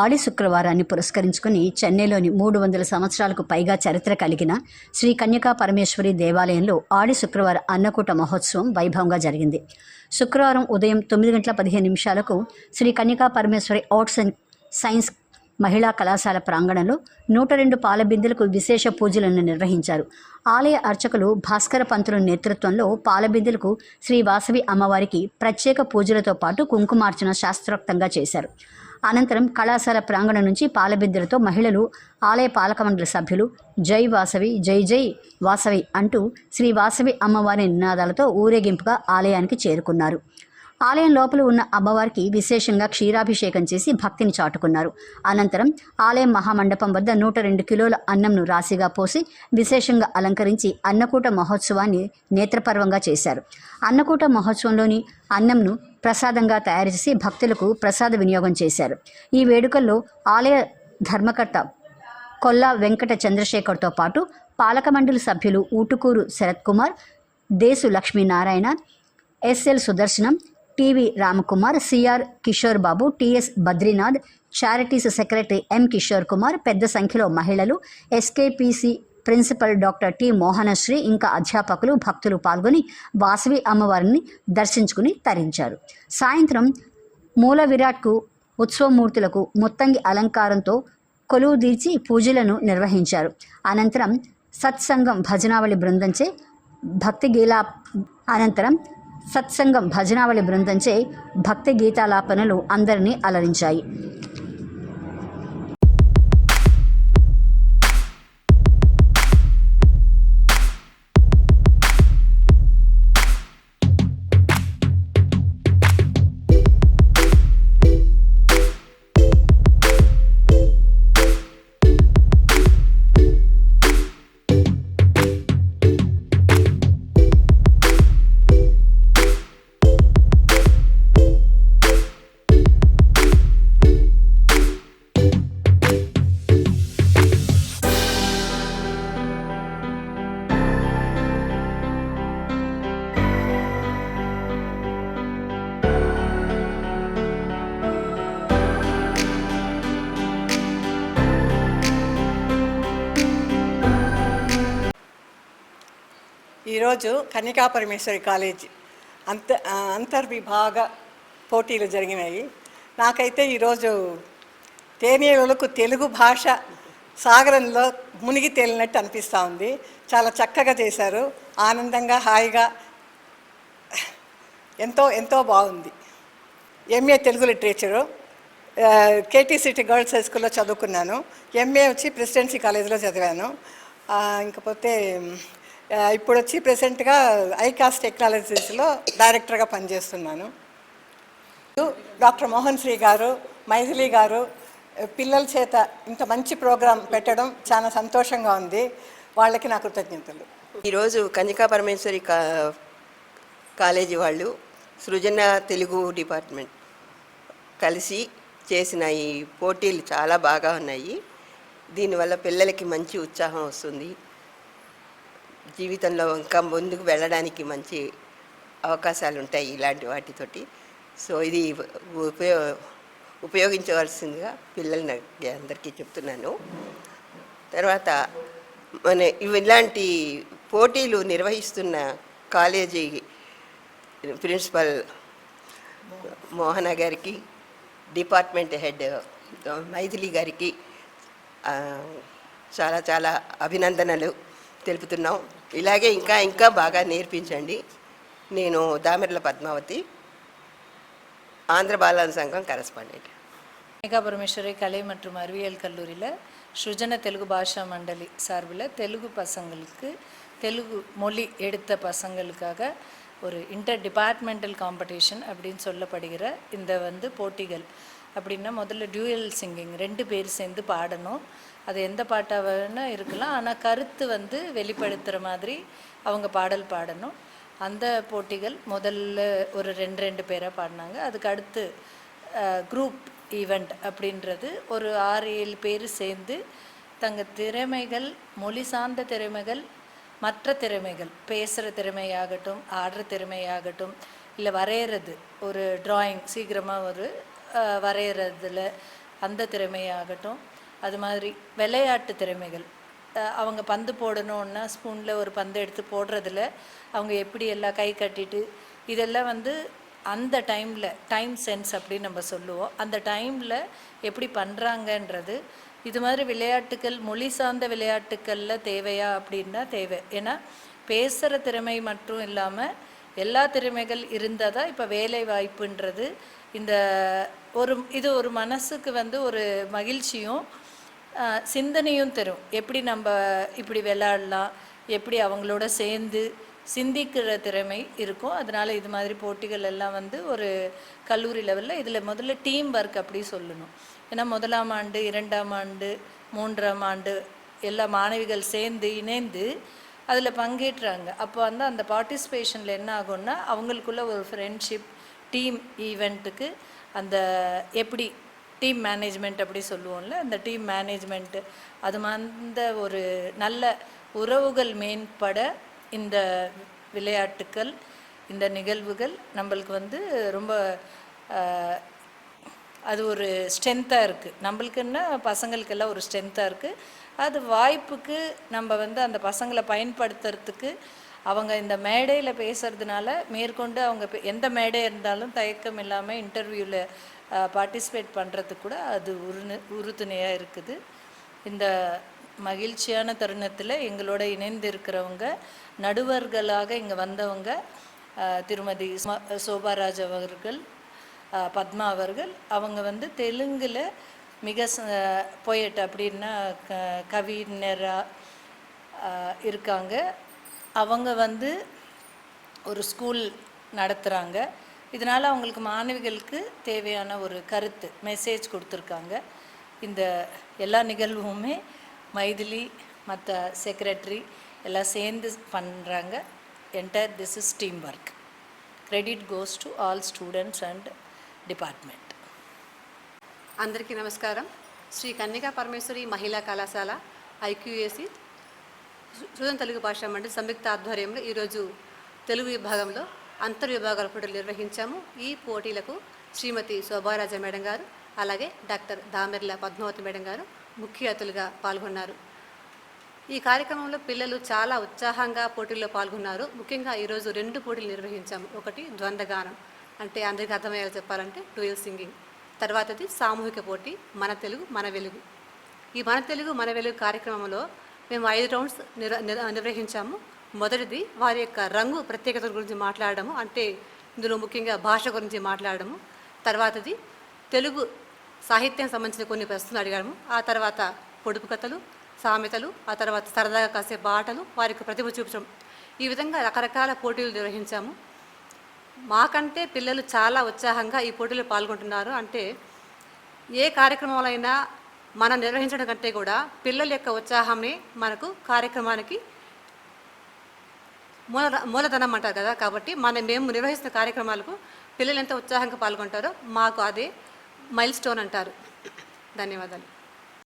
ఆడి శుక్రవారాన్ని పురస్కరించుకుని చెన్నైలోని మూడు వందల సంవత్సరాలకు పైగా చరిత్ర కలిగిన శ్రీ కన్యకా పరమేశ్వరి దేవాలయంలో ఆడి శుక్రవార అన్నకూట మహోత్సవం వైభవంగా జరిగింది. శుక్రవారం ఉదయం తొమ్మిది గంటల పదిహేను నిమిషాలకు Shri Kanyaka Parameshwari arts and science మహిళా కళాశాల ప్రాంగణంలో నూట రెండు పాల బిందెలకు విశేష పూజలను నిర్వహించారు. ఆలయ అర్చకులు భాస్కర పంతుల నేతృత్వంలో పాల బిందెలకు శ్రీ వాసవి అమ్మవారికి ప్రత్యేక పూజలతో పాటు కుంకుమార్చన శాస్త్రోక్తంగా చేశారు. అనంతరం కళాశాల ప్రాంగణం నుంచి పాలబిద్దలతో మహిళలు ఆలయ పాలక మండలి సభ్యులు జై వాసవి జై జై వాసవి అంటూ శ్రీ వాసవి అమ్మవారి నినాదాలతో ఊరేగింపుగా ఆలయానికి చేరుకున్నారు. ఆలయం లోపల ఉన్న అమ్మవారికి విశేషంగా క్షీరాభిషేకం చేసి భక్తిని చాటుకున్నారు. అనంతరం ఆలయం మహామండపం వద్ద నూట రెండు కిలోల అన్నంను రాశిగా పోసి విశేషంగా అలంకరించి అన్నకూట మహోత్సవాన్ని నేత్రపర్వంగా చేశారు. అన్నకూట మహోత్సవంలోని అన్నంను ప్రసాదంగా తయారు చేసి భక్తులకు ప్రసాద వినియోగం చేశారు. ఈ వేడుకల్లో ఆలయ ధర్మకర్త కొల్లా వెంకట చంద్రశేఖర్తో పాటు పాలకమండలి సభ్యులు Utukuru Sarath Kumar Desu Lakshminarayana SL Sudarshanam TV Ramakumar CR Kishore Babu TS Badrinath charities secretary M Kishore Kumar పెద్ద సంఖ్యలో మహిళలు SKPC principal doctor T Mohanasri ఇంకా అధ్యాపకులు భక్తులు పాల్గొని వాసవి అమ్మవారిని దర్శించుకుని తరించారు. సాయంత్రం మూల విరాట్కు ఉత్సవమూర్తులకు ముత్తంగి అలంకారంతో కొలువు తీర్చి పూజలను నిర్వహించారు. అనంతరం సత్సంగం భజనావళి బృందంచే భక్తి గీలా అనంతరం సత్సంగం భజనావళి బృందంచే భక్తి గీతాలాపనలు అందరినీ అలరించాయి. ఈరోజు కన్యకా పరమేశ్వరి కాలేజ్ అంత అంతర్విభాగ పోటీలు జరిగినాయి. నాకైతే ఈరోజు తేనీలకు తెలుగు భాష సాగరంలో మునిగి తేలినట్టు అనిపిస్తూ ఉంది. చాలా చక్కగా చేశారు. ఆనందంగా హాయిగా ఎంతో ఎంతో బాగుంది. MA Telugu literature. KTCT girls high స్కూల్లో చదువుకున్నాను. ఎంఏ వచ్చి ప్రెసిడెన్సీ కాలేజీలో చదివాను. ఇంకపోతే ఇప్పుడు వచ్చి ప్రెసెంట్గా ఐకాస్ టెక్నాలజీస్లో డైరెక్టర్గా పనిచేస్తున్నాను. డాక్టర్ మోహన్ శ్రీ గారు మైథిలి గారు పిల్లల చేత ఇంత మంచి ప్రోగ్రాం పెట్టడం చాలా సంతోషంగా ఉంది. వాళ్ళకి నా కృతజ్ఞతలు. ఈరోజు కన్యకా పరమేశ్వరి కా కాలేజీ వాళ్ళు సృజన తెలుగు డిపార్ట్మెంట్ కలిసి చేసిన ఈ పోటీలు చాలా బాగా ఉన్నాయి. దీనివల్ల పిల్లలకి మంచి ఉత్సాహం వస్తుంది. జీవితంలో ఇంకా ముందుకు వెళ్ళడానికి మంచి అవకాశాలు ఉంటాయి ఇలాంటి వాటితోటి. సో ఇది ఉపయో ఉపయోగించవలసిందిగా పిల్లల్ని అందరికీ చెప్తున్నాను. తర్వాత మన ఇవి ఇలాంటి పోటీలు నిర్వహిస్తున్న కాలేజీ ప్రిన్సిపల్ మోహన గారికి డిపార్ట్మెంట్ హెడ్ మైథిలి గారికి చాలా చాలా అభినందనలు. తెలుపుతున్నాం ఇలాగే ఇంకా ఇంకా బాగా నేర్పించండి నేను దామెర్ల పద్మావతి ஆந்திர பாலன் சங்கம் கரஸ்பாண்டன்ட் மேகா பரமேஸ்வரி கலை மற்றும் அறிவியல் கல்லூரியில் சுஜன தெலுங்கு பாஷா மண்டலி சார்பில் தெலுங்கு பசங்களுக்கு தெலுங்கு மொழி எடுத்த பசங்களுக்காக ஒரு இன்டர் டிபார்ட்மெண்டல் காம்படிஷன் அப்படின்னு சொல்லப்படுகிற இந்த வந்து போட்டிகள் அப்படின்னா முதல்ல டியூயல் சிங்கிங் ரெண்டு பேர் சேர்ந்து பாடணும் அது எந்த பாட்டாக வேணா இருக்கலாம். ஆனால் கருத்து வந்து வெளிப்படுத்துகிற மாதிரி அவங்க பாடல் பாடணும். அந்த போட்டிகள் முதல்ல ஒரு ரெண்டு ரெண்டு பேராக பாடினாங்க. அதுக்கு அடுத்து குரூப் ஈவெண்ட் அப்படின்றது ஒரு ஆறு ஏழு பேர் சேர்ந்து தங்கள் திறமைகள் மொழி சார்ந்த திறமைகள் மற்ற திறமைகள் பேசுகிற திறமையாகட்டும் ஆடுற திறமையாகட்டும் இல்லை வரைகிறது ஒரு டிராயிங் சீக்கிரமாக ஒரு வரைகிறதுல அந்த திறமையாகட்டும். அது மாதிரி விளையாட்டு திறமைகள். அவங்க பந்து போடணுன்னா ஸ்பூனில் ஒரு பந்து எடுத்து போடுறதுல அவங்க எப்படி எல்லாம் கை கட்டிட்டு இதெல்லாம் வந்து அந்த டைமில் டைம் சென்ஸ் அப்படின்னு நம்ம சொல்லுவோம். அந்த டைமில் எப்படி பண்ணுறாங்கன்றது இது மாதிரி விளையாட்டுக்கள் மொழி சார்ந்த விளையாட்டுக்களில் தேவையா அப்படின்னா தேவை. ஏன்னா பேசுகிற திறமை மட்டும் இல்லாமல் எல்லா திறமைகள் இருந்தால் தான் இப்போ வேலை வாய்ப்புன்றது இந்த ஒரு இது ஒரு மனசுக்கு வந்து ஒரு மகிழ்ச்சியும் சிந்தனையும் தரும். எப்படி நம்ம இப்படி விளையாடலாம் எப்படி அவங்களோட சேர்ந்து சிந்திக்கிற திறமை இருக்கும். அதனால இது மாதிரி போட்டிகள் எல்லாம் வந்து ஒரு கல்லூரி லெவலில் இதில் முதல்ல டீம் ஒர்க் அப்படி சொல்லணும். ஏன்னா முதலாம் ஆண்டு இரண்டாம் ஆண்டு மூன்றாம் ஆண்டு எல்லா மாணவிகள் சேர்ந்து இணைந்து அதில் பங்கேற்றாங்க. அப்போ வந்து அந்த பார்ட்டிசிபேஷனில் என்ன ஆகும்னா அவங்களுக்குள்ள ஒரு ஃப்ரெண்ட்ஷிப் டீம் ஈவெண்ட்டுக்கு அந்த எப்படி டீம் மேனேஜ்மெண்ட் அப்படி சொல்லுவோம்ல அந்த டீம் மேனேஜ்மெண்ட்டு அது அந்த ஒரு நல்ல உறவுகள் மேம்பட இந்த விளையாட்டுக்கள் இந்த நிகழ்வுகள் நம்மளுக்கு வந்து ரொம்ப அது ஒரு ஸ்ட்ரென்த்தாக இருக்குது நம்மளுக்குன்னா பசங்களுக்கெல்லாம் ஒரு ஸ்ட்ரென்த்தாக இருக்குது அது வாய்ப்புக்கு நம்ம வந்து அந்த பசங்களை பயன்படுத்துறதுக்கு அவங்க இந்த மேடையில் பேசுகிறதுனால மேற்கொண்டு அவங்க எந்த மேடை இருந்தாலும் தயக்கம் இல்லாமல் இன்டர்வியூவில் பார்ட்டிசிபேட் பண்ணுறதுக்கு கூட அது உறுனு உறுதுணையாக இருக்குது. இந்த மகிழ்ச்சியான தருணத்தில் எங்களோட இணைந்து இருக்கிறவங்க நடுவர்களாக இங்கே வந்தவங்க திருமதி சோபாராஜ் அவர்கள் பத்மா அவர்கள் அவங்க வந்து தெலுங்கில் மிக போயட் அப்படின்னா க கவிஞராக இருக்காங்க. அவங்க வந்து ஒரு ஸ்கூல் நடத்துகிறாங்க இதனால் அவங்களுக்கு மாணவிகளுக்கு தேவையான ஒரு கருத்து மெசேஜ் கொடுத்துருக்காங்க இந்த எல்லா நிகழ்வுமே மைதிலி மற்ற செக்ரட்டரி எல்லாம் சேர்ந்து பண்ணுறாங்க entire this is team work credit goes to all students and department అందరికీ నమస్కారం శ్రీ కన్యకా పరమేశ్వరి మహిళా కళాశాల ఐక్యూఏసి సృజన్ తెలుగు భాషా మండలి సంయుక్త ఆధ్వర్యంలో ఈరోజు తెలుగు విభాగంలో అంతర్ విభాగాల పోటీలు నిర్వహించాము. ఈ పోటీలకు శ్రీమతి శోభారాజ మేడం గారు అలాగే డాక్టర్ దామెర్ల పద్మావతి మేడం గారు ముఖ్య అతిథులుగా పాల్గొన్నారు. ఈ కార్యక్రమంలో పిల్లలు చాలా ఉత్సాహంగా పోటీల్లో పాల్గొన్నారు. ముఖ్యంగా ఈరోజు రెండు పోటీలు నిర్వహించాము. ఒకటి ద్వంద్వగానం. అంటే అందరికీ అర్థమయ్యేలా చెప్పాలంటే డ్యూయల్ సింగింగ్. తర్వాతది సామూహిక పోటీ మన తెలుగు మన వెలుగు. ఈ మన తెలుగు మన వెలుగు కార్యక్రమంలో మేము ఐదు రౌండ్స్ నిర్వ నిర్వహించాము. మొదటిది వారి యొక్క రంగు ప్రత్యేకతల గురించి మాట్లాడము అంటే ఇందులో ముఖ్యంగా భాష గురించి మాట్లాడము తర్వాతది తెలుగు సాహిత్యం సంబంధించిన కొన్ని ప్రశ్నలు అడిగాము. ఆ తర్వాత పొడుపు కథలు సామెతలు ఆ తర్వాత సరదాగా కాసేపు ఆటలు వారికి ప్రతిభ చూపించడం. ఈ విధంగా రకరకాల పోటీలు నిర్వహించాము. మాకంటే పిల్లలు చాలా ఉత్సాహంగా ఈ పోటీలో పాల్గొంటున్నారు. అంటే ఏ కార్యక్రమంలో అయినా మనం నిర్వహించడం కంటే కూడా పిల్లల యొక్క ఉత్సాహమే మనకు కార్యక్రమానికి మూల మూలధనం అంటారు కదా కాబట్టి మనం మేము నిర్వహిస్తున్న కార్యక్రమాలకు పిల్లలు ఎంత ఉత్సాహంగా పాల్గొంటారో మాకు అదే మైల్ స్టోన్ అంటారు. ధన్యవాదాలు.